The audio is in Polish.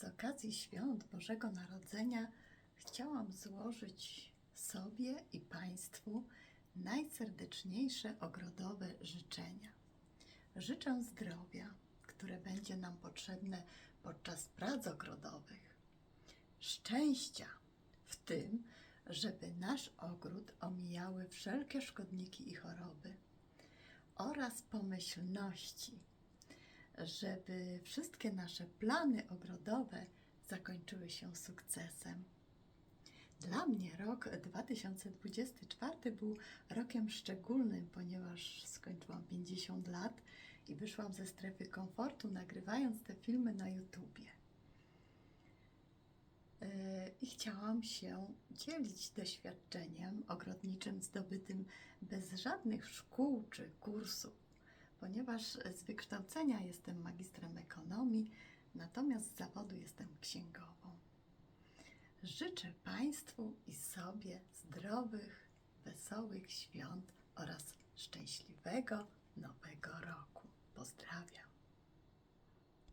Z okazji świąt Bożego Narodzenia chciałam złożyć sobie i Państwu najserdeczniejsze ogrodowe życzenia. Życzę zdrowia, które będzie nam potrzebne podczas prac ogrodowych, szczęścia w tym, żeby nasz ogród omijały wszelkie szkodniki i choroby, oraz pomyślności, żeby wszystkie nasze plany ogrodowe zakończyły się sukcesem. Dla mnie rok 2024 był rokiem szczególnym, ponieważ skończyłam 50 lat i wyszłam ze strefy komfortu, nagrywając te filmy na YouTubie. Yy, I chciałam się dzielić doświadczeniem ogrodniczym zdobytym bez żadnych szkół czy kursów, ponieważ z wykształcenia jestem magistrem ekonomii, natomiast z zawodu jestem księgową. Życzę Państwu i sobie zdrowych, wesołych świąt oraz szczęśliwego nowego roku. Pozdrawiam.